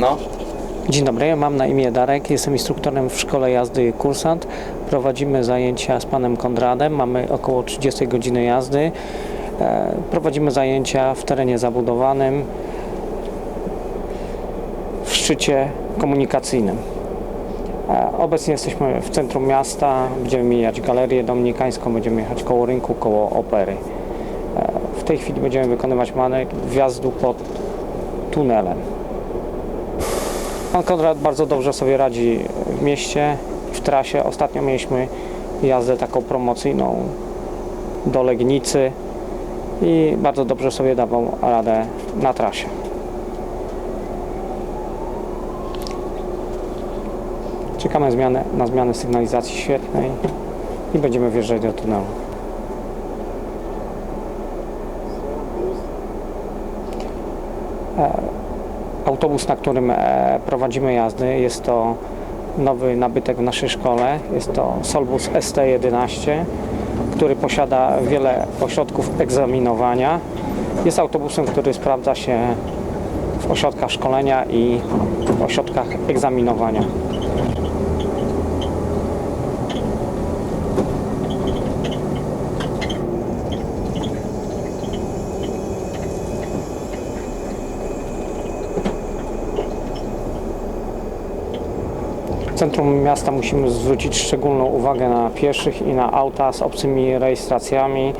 No, Dzień dobry, mam na imię Darek, jestem instruktorem w szkole jazdy Kursant. Prowadzimy zajęcia z panem Konradem, mamy około 30 godziny jazdy. E, Prowadzimy zajęcia w terenie zabudowanym, w szczycie komunikacyjnym. E, Obecnie jesteśmy w centrum miasta, będziemy mijać galerię dominikańską, będziemy jechać koło rynku, koło opery. E, W tej chwili będziemy wykonywać manewr wjazdu pod tunelem. Pan Konrad bardzo dobrze sobie radzi w mieście, w trasie. Ostatnio mieliśmy jazdę taką promocyjną do Legnicy i bardzo dobrze sobie dawał radę na trasie. Czekamy zmianę, na zmianę sygnalizacji świetnej i będziemy wjeżdżać do tunelu. Autobus, na którym e, prowadzimy jazdy, jest to nowy nabytek w naszej szkole. Jest to Solbus ST11, który posiada wiele ośrodków egzaminowania. Jest autobusem, który sprawdza się w ośrodkach szkolenia i ośrodkach egzaminowania. Centrum miasta musimy zwrócić szczególną uwagę na pieszych i na auta z obcymi rejestracjami,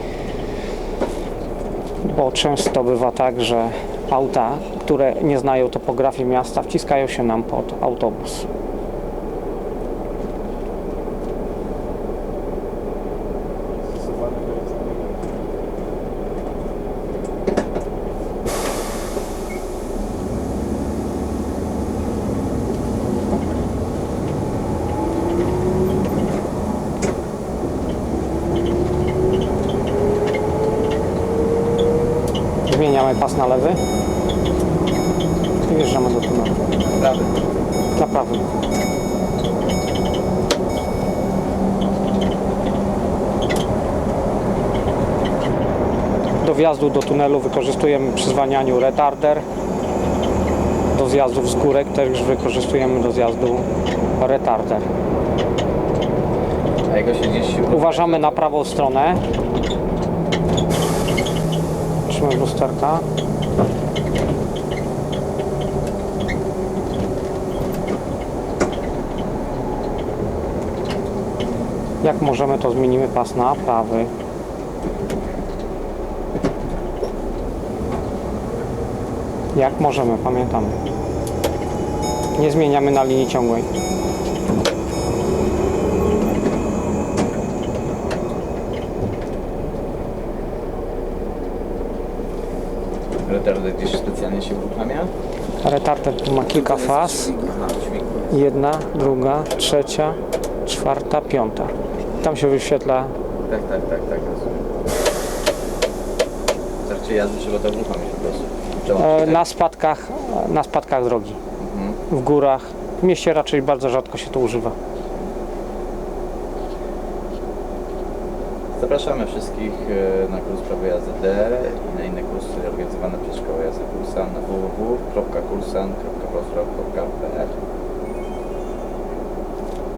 bo często bywa tak, że auta, które nie znają topografii miasta, wciskają się nam pod autobus. Zmieniamy pas na lewy i wjeżdżamy do tunelu. prawy. Na prawy. Do wjazdu do tunelu wykorzystujemy przy zwalnianiu retarder. Do zjazdów z górek też wykorzystujemy do zjazdu retarder. Uważamy na prawą stronę. Trzymaj lusterka. Jak możemy, to zmienimy pas na prawy. Jak możemy, pamiętamy. Nie zmieniamy na linii ciągłej. Retarder gdzieś specjalnie się uruchamia? Retarder tu ma kilka faz. Jedna, druga, trzecia, czwarta, piąta. Tam się wyświetla. Tak, tak, tak, tak, trakcie jazdy trzeba to uruchomić po prostu. E, tak- na spadkach, na spadkach drogi. Mhm. W górach. W mieście raczej bardzo rzadko się to używa. Zapraszamy wszystkich e, na kurs prawo jazdy D i na inne kursy organizowane Rostov, как Ульсан, как Ростов, как Аль.